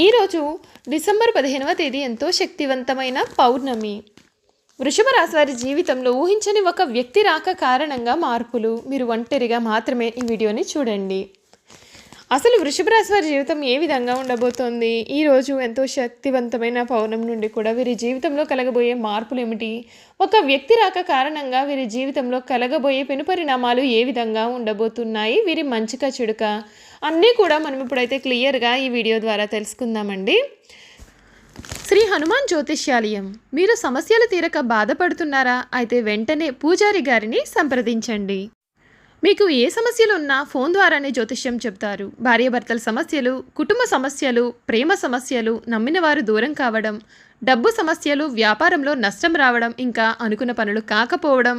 ఈరోజు డిసెంబర్ పదిహేనవ తేదీ ఎంతో శక్తివంతమైన పౌర్ణమి. వృషభ రాశి వారి జీవితంలో ఊహించని ఒక వ్యక్తి రాక కారణంగా మార్పులు. మీరు ఒంటరిగా మాత్రమే ఈ వీడియోని చూడండి. అసలు వృషభ రాశి వారి జీవితం ఏ విధంగా ఉండబోతోంది? ఈరోజు ఎంతో శక్తివంతమైన పౌర్ణమి నుండి కూడా వీరి జీవితంలో కలగబోయే మార్పులు ఏమిటి? ఒక వ్యక్తి రాక కారణంగా వీరి జీవితంలో కలగబోయే పెను పరిణామాలు ఏ విధంగా ఉండబోతున్నాయి? వీరి మంచిక చెడుక. అన్నీ కూడా మనం ఇప్పుడైతే క్లియర్గా ఈ వీడియో ద్వారా తెలుసుకుందామండి. శ్రీ హనుమాన్ జ్యోతిష్యాలయం మీరు సమస్యలు తీరక బాధపడుతున్నారా? అయితే వెంటనే పూజారి గారిని సంప్రదించండి. మీకు ఏ సమస్యలు ఉన్నా ఫోన్ ద్వారానే జ్యోతిష్యం చెప్తారు. భార్యాభర్తల సమస్యలు కుటుంబ సమస్యలు ప్రేమ సమస్యలు నమ్మిన వారు దూరం కావడం డబ్బు సమస్యలు వ్యాపారంలో నష్టం రావడం ఇంకా అనుకున్న పనులు కాకపోవడం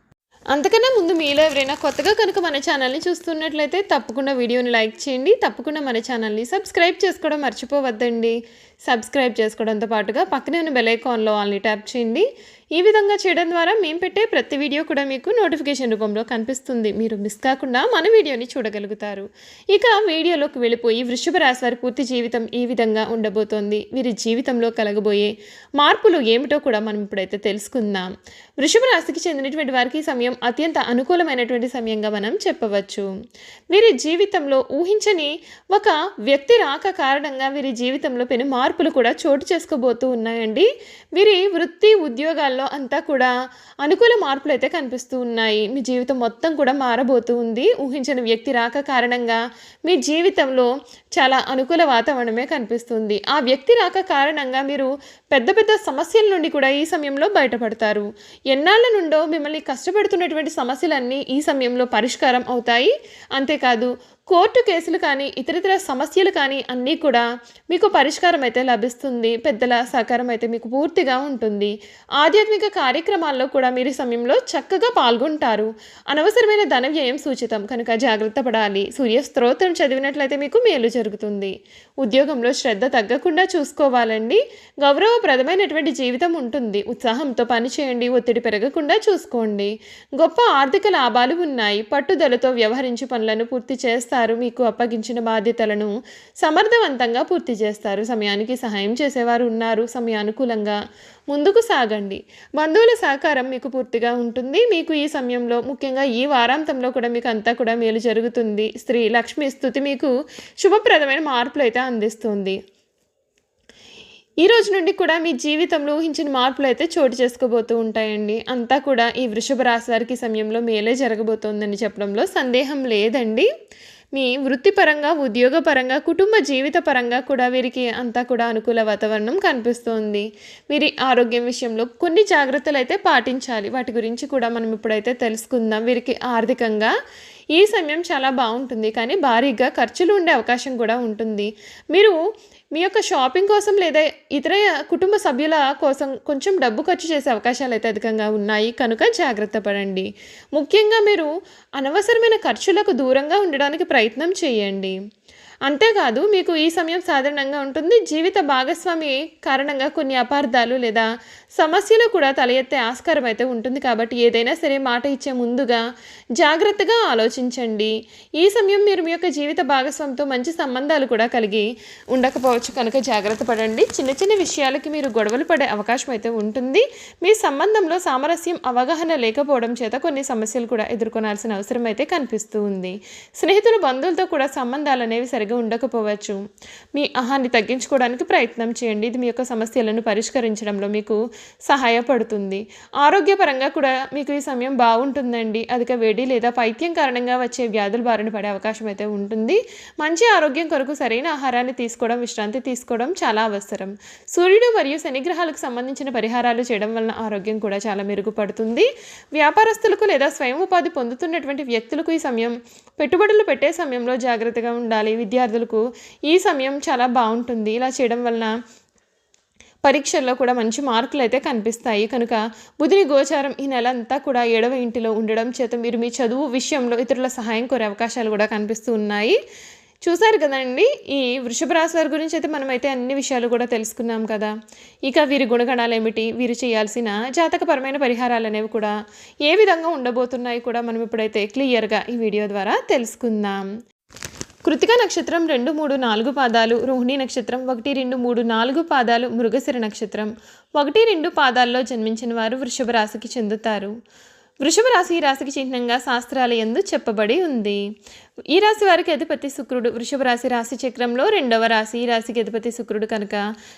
అంతకన్నా ముందు మీలో ఎవరైనా కొత్తగా కనుక మన ఛానల్ని చూస్తున్నట్లయితే తప్పకుండా వీడియోని లైక్ చేయండి. తప్పకుండా మన ఛానల్ని సబ్స్క్రైబ్ చేసుకోవడం మర్చిపోవద్దండి. సబ్స్క్రైబ్ చేసుకోవడంతో పాటుగా పక్కనే ఉన్న బెలైకాన్లో వాళ్ళని ట్యాప్ చేయండి. ఈ విధంగా చేయడం ద్వారా మేము పెట్టే ప్రతి వీడియో కూడా మీకు నోటిఫికేషన్ రూపంలో కనిపిస్తుంది. మీరు మిస్ కాకుండా మన వీడియోని చూడగలుగుతారు. ఇక వీడియోలోకి వెళ్ళిపోయి వృషభ రాశి వారి పూర్తి జీవితం ఈ విధంగా ఉండబోతోంది. వీరి జీవితంలో కలగబోయే మార్పులు ఏమిటో కూడా మనం ఇప్పుడైతే తెలుసుకుందాం. వృషభ రాశికి చెందినటువంటి వారికి సమయం అత్యంత అనుకూలమైనటువంటి సమయంగా మనం చెప్పవచ్చు. వీరి జీవితంలో ఊహించని ఒక వ్యక్తి రాక కారణంగా వీరి జీవితంలో పెను మార్పు మార్పులు కూడా చోటు చేసుకోబోతూ ఉన్నాయండి. వీరి వృత్తి ఉద్యోగాల్లో అంతా కూడా అనుకూల మార్పులు అయితే కనిపిస్తూ ఉన్నాయి. మీ జీవితం మొత్తం కూడా మారబోతూ ఉంది. ఊహించిన వ్యక్తి రాక కారణంగా మీ జీవితంలో చాలా అనుకూల వాతావరణమే కనిపిస్తుంది. ఆ వ్యక్తి రాక కారణంగా మీరు పెద్ద పెద్ద సమస్యల నుండి కూడా ఈ సమయంలో బయటపడతారు. ఎన్నాళ్ళ నుండో మిమ్మల్ని కష్టపెడుతున్నటువంటి సమస్యలన్నీ ఈ సమయంలో పరిష్కారం అవుతాయి. అంతేకాదు కోర్టు కేసులు కానీ ఇతరితర సమస్యలు కానీ అన్నీ కూడా మీకు పరిష్కారం అయితే లభిస్తుంది పెద్దల సహకారం అయితే మీకు పూర్తిగా ఉంటుంది. ఆధ్యాత్మిక కార్యక్రమాల్లో కూడా మీరు సమయంలో చక్కగా పాల్గొంటారు. అనవసరమైన ధన వ్యయం సూచితం. కనుక జాగ్రత్త పడాలి. సూర్య స్తోత్రం చదివినట్లయితే మీకు మేలు జరుగుతుంది. ఉద్యోగంలో శ్రద్ధ తగ్గకుండా చూసుకోవాలండి. గౌరవప్రదమైనటువంటి జీవితం ఉంటుంది. ఉత్సాహంతో పనిచేయండి ఒత్తిడి పెరగకుండా చూసుకోండి. గొప్ప ఆర్థిక లాభాలు ఉన్నాయి. పట్టుదలతో వ్యవహరించి పనులను పూర్తి చేస్తారు. మీకు అప్పగించిన బాధ్యతలను సమర్థవంతంగా పూర్తి చేస్తారు. సమయానికి సహాయం చేసేవారు ఉన్నారు సమయానుకూలంగా. ముందుకు సాగండి. బంధువుల సహకారం మీకు పూర్తిగా ఉంటుంది. మీకు ఈ సమయంలో ముఖ్యంగా ఈ వారాంతంలో కూడా మీకు అంతా కూడా మేలు జరుగుతుంది. స్త్రీ లక్ష్మి స్థుతి మీకు శుభప్రదమైన మార్పులు అయితే అందిస్తుంది. ఈ రోజు నుండి కూడా మీ జీవితంలో ఊహించిన మార్పులు అయితే చోటు చేసుకోబోతూ ఉంటాయండి. అంతా కూడా ఈ వృషభ రాశి వారికి సమయంలో మేలే జరగబోతోందని చెప్పడంలో సందేహం లేదండి. మీ వృత్తిపరంగా ఉద్యోగపరంగా కుటుంబ జీవిత పరంగా కూడా వీరికి అంతా కూడా అనుకూల వాతావరణం కనిపిస్తుంది. వీరి ఆరోగ్యం విషయంలో కొన్ని జాగ్రత్తలు అయితే పాటించాలి. వాటి గురించి కూడా మనం ఇప్పుడైతే తెలుసుకుందాం. వీరికి ఆర్థికంగా ఈ సమయం చాలా బాగుంటుంది. కానీ భారీగా ఖర్చులు ఉండే అవకాశం కూడా ఉంటుంది. మీరు మీ యొక్క షాపింగ్ కోసం లేదా ఇతర కుటుంబ సభ్యుల కోసం కొంచెం డబ్బు ఖర్చు చేసే అవకాశాలు అయితే అధికంగా ఉన్నాయి. కనుక జాగ్రత్త పడండి. ముఖ్యంగా మీరు అనవసరమైన ఖర్చులకు దూరంగా ఉండడానికి ప్రయత్నం చేయండి. అంతేకాదు మీకు ఈ సమయం సాధారణంగా ఉంటుంది. జీవిత భాగస్వామి కారణంగా కొన్ని అపార్థాలు లేదా సమస్యలు కూడా తల ఎత్తే ఆస్కారం అయితే ఉంటుంది కాబట్టి ఏదైనా సరే మాట ఇచ్చే ముందుగా జాగ్రత్తగా ఆలోచించండి. ఈ సమయం మీరు మీ యొక్క జీవిత భాగస్వామితో మంచి సంబంధాలు కూడా కలిగి ఉండకపోవచ్చు కనుక జాగ్రత్త పడండి. చిన్న చిన్న విషయాలకి మీరు గొడవలు పడే అవకాశం అయితే ఉంటుంది. మీ సంబంధంలో సామరస్యం అవగాహన లేకపోవడం చేత కొన్ని సమస్యలు కూడా ఎదుర్కొనాల్సిన అవసరం అయితే కనిపిస్తూ ఉంది. స్నేహితులు బంధువులతో కూడా సంబంధాలు అనేవి సరిగా ఉండకపోవచ్చు. మీ అహాన్ని తగ్గించుకోవడానికి ప్రయత్నం చేయండి. ఇది మీ యొక్క సమస్యలను పరిష్కరించడంలో మీకు సహాయపడుతుంది. ఆరోగ్యపరంగా కూడా మీకు ఈ సమయం బాగుంటుందండి. అధిక వేడి లేదా పైత్యం కారణంగా వచ్చే వ్యాధుల బారిన పడే అవకాశం అయితే ఉంటుంది. మంచి ఆరోగ్యం కొరకు సరైన ఆహారాన్ని తీసుకోవడం విశ్రాంతి తీసుకోవడం చాలా అవసరం. సూర్యుడు మరియు శనిగ్రహాలకు సంబంధించిన పరిహారాలు చేయడం వలన ఆరోగ్యం కూడా చాలా మెరుగుపడుతుంది. వ్యాపారస్తులకు లేదా స్వయం ఉపాధి పొందుతున్నటువంటి వ్యక్తులకు ఈ సమయం పెట్టుబడులు పెట్టే సమయంలో జాగ్రత్తగా ఉండాలి. విద్యార్థులకు ఈ సమయం చాలా బాగుంటుంది. ఇలా చేయడం వలన పరీక్షల్లో కూడా మంచి మార్కులు అయితే కనిపిస్తాయి. కనుక బుధుని గోచారం ఈ నెల అంతా కూడా ఏడవ ఇంటిలో ఉండడం చేత మీరు మీ చదువు విషయంలో ఇతరుల సహాయం కోరే అవకాశాలు కూడా కనిపిస్తూ ఉన్నాయి. చూసారు కదండి? ఈ వృషభ రాశి వారి గురించి అయితే మనమైతే అన్ని విషయాలు కూడా తెలుసుకున్నాం కదా. ఇక వీరి గుణగణాలు ఏమిటి? వీరు చేయాల్సిన జాతకపరమైన పరిహారాలు అనేవి కూడా ఏ విధంగా ఉండబోతున్నాయి కూడా మనం ఇప్పుడైతే క్లియర్గా ఈ వీడియో ద్వారా తెలుసుకుందాం. కృతిక నక్షత్రం రెండు మూడు నాలుగు పాదాలు రోహిణి నక్షత్రం ఒకటి రెండు మూడు నాలుగు పాదాలు మృగశిర నక్షత్రం ఒకటి రెండు పాదాల్లో జన్మించిన వారు వృషభ రాశికి చెందుతారు. వృషభ రాశి ఈ రాశికి చిహ్నంగా శాస్త్రాల ఎందు చెప్పబడి ఉంది. ఈ రాశి వారికి అధిపతి శుక్రుడు. వృషభ రాశి రాశి చక్రంలో రెండవ రాశి. ఈ రాశికి అధిపతి శుక్రుడు కనుక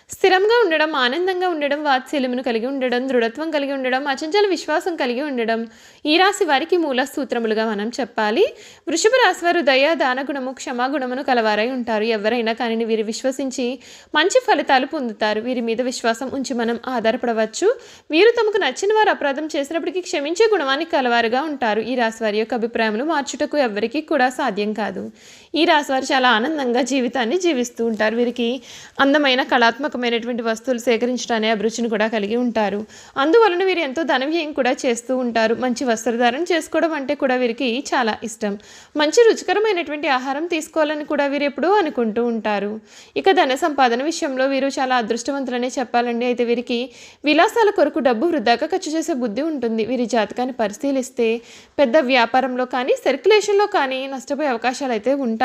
స్థిరంగా ఉండడం ఆనందంగా ఉండడం వాత్సల్యమును కలిగి ఉండడం దృఢత్వం కలిగి ఉండడం అచంచల విశ్వాసం కలిగి ఉండడం ఈ రాశి వారికి మూల సూత్రములుగా మనం చెప్పాలి. వృషభ రాశి వారు దయ దానగుణము క్షమాగుణమును కలవారై ఉంటారు. ఎవరైనా కానీ వీరు విశ్వసించి మంచి ఫలితాలు పొందుతారు. వీరి మీద విశ్వాసం ఉంచి మనం ఆధారపడవచ్చు. వీరు తమకు నచ్చిన వారు అపరాధం చేసినప్పటికీ క్షమించే గుణాన్ని కలవారుగా ఉంటారు. ఈ రాశి వారి యొక్క అభిప్రాయములు మార్చుటకు ఎవరికీ కూడా సాధ్యం కాదు. ఈ రాశివారు చాలా ఆనందంగా జీవితాన్ని జీవిస్తూ ఉంటారు. వీరికి అందమైన కళాత్మకమైనటువంటి వస్తువులు సేకరించడానికి అభిరుచిని కూడా కలిగి ఉంటారు. అందువలన వీరు ఎంతో ధన వ్యయం కూడా చేస్తూ ఉంటారు. మంచి వస్త్రధారణ చేసుకోవడం అంటే కూడా వీరికి చాలా ఇష్టం. మంచి రుచికరమైనటువంటి ఆహారం తీసుకోవాలని కూడా వీరు ఎప్పుడూ అనుకుంటూ ఉంటారు. ఇక ధన సంపాదన విషయంలో వీరు చాలా అదృష్టవంతులనే చెప్పాలండి. అయితే వీరికి విలాసాల కొరకు డబ్బు వృధాగా ఖర్చు చేసే బుద్ధి ఉంటుంది. వీరి జాతకాన్ని పరిశీలిస్తే పెద్ద వ్యాపారంలో కానీ సర్క్యులేషన్లో కానీ నష్టపోయే అవకాశాలు అయితే ఉంటాయి.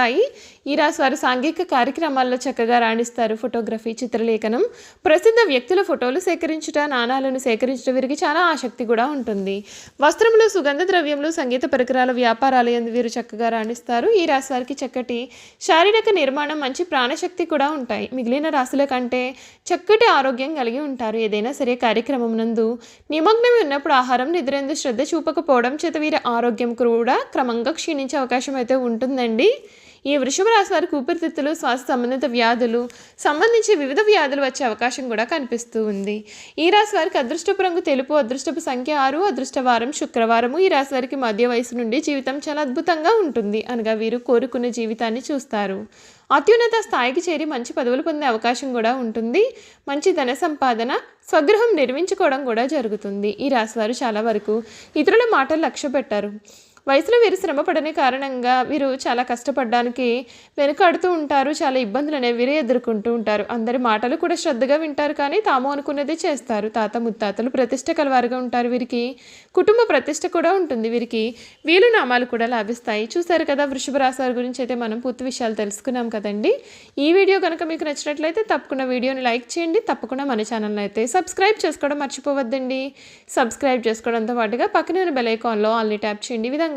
ఈ రాశి వారు సాంఘిక కార్యక్రమాల్లో చక్కగా రాణిస్తారు. ఫోటోగ్రఫీ చిత్రలేఖనం ప్రసిద్ధ వ్యక్తుల ఫోటోలు సేకరించుట నాణాలను సేకరించడం వీరికి చాలా ఆసక్తి కూడా ఉంటుంది. వస్త్రములు సుగంధ ద్రవ్యములు సంగీత పరికరాల వ్యాపారాలు ఎందు వీరు చక్కగా రాణిస్తారు. ఈ రాశి వారికి చక్కటి శారీరక నిర్మాణం మంచి ప్రాణశక్తి కూడా ఉంటాయి. మిగిలిన రాశుల కంటే చక్కటి ఆరోగ్యం కలిగి ఉంటారు. ఏదైనా సరే కార్యక్రమం నందు నిమగ్నమై ఉన్నప్పుడు ఆహారం నిద్రేందు శ్రద్ధ చూపకపోవడం చేత వీరి ఆరోగ్యం కూడా క్రమంగా క్షీణించే అవకాశం అయితే ఉంటుందండి. ఈ వృషభ రాశి వారికి ఊపిరితిత్తులు శ్వాస సంబంధిత వ్యాధులు సంబంధించి వివిధ వ్యాధులు వచ్చే అవకాశం కూడా కనిపిస్తూ ఉంది. ఈ రాశి వారికి అదృష్టపు రంగు తెలుపు అదృష్టపు సంఖ్య ఆరు అదృష్టవారం శుక్రవారం. శుక్రవారము ఈ రాశి వారికి మధ్య వయసు నుండి జీవితం చాలా అద్భుతంగా ఉంటుంది అనగా వీరు కోరుకున్న జీవితాన్ని చూస్తారు. అత్యున్నత స్థాయికి చేరి మంచి పదవులు పొందే అవకాశం కూడా ఉంటుంది. మంచి ధన సంపాదన స్వగృహం నిర్మించుకోవడం కూడా జరుగుతుంది. ఈ రాశివారు చాలా వరకు ఇతరుల మాటలు లక్ష్య పెట్టారు వయసులో వీరు శ్రమ పడని కారణంగా వీరు చాలా కష్టపడడానికి వెనుకాడుతూ ఉంటారు. చాలా ఇబ్బందులు అనేవి వీరే ఎదుర్కొంటూ ఉంటారు. అందరి మాటలు కూడా శ్రద్ధగా వింటారు కానీ తాము అనుకున్నది చేస్తారు. తాత ముత్తాతలు ప్రతిష్ట కలవారుగా ఉంటారు. వీరికి కుటుంబ ప్రతిష్ట కూడా ఉంటుంది. వీరికి వీలు నామాలు కూడా లాభిస్తాయి. చూశారు కదా వృషభ రాశి వారి గురించి అయితే మనం పూర్తి విషయాలు తెలుసుకున్నాం కదండి. ఈ వీడియో కనుక మీకు నచ్చినట్లయితే తప్పకుండా వీడియోని లైక్ చేయండి. తప్పకుండా మన ఛానల్ని అయితే సబ్స్క్రైబ్ చేసుకోవడం మర్చిపోవద్దండి. సబ్స్క్రైబ్ చేసుకోవడంతో పాటుగా పక్కనే ఉన్న బెల్ ఐకాన్లో ఆల్ని ట్యాప్ చేయండి. ఈ విధంగా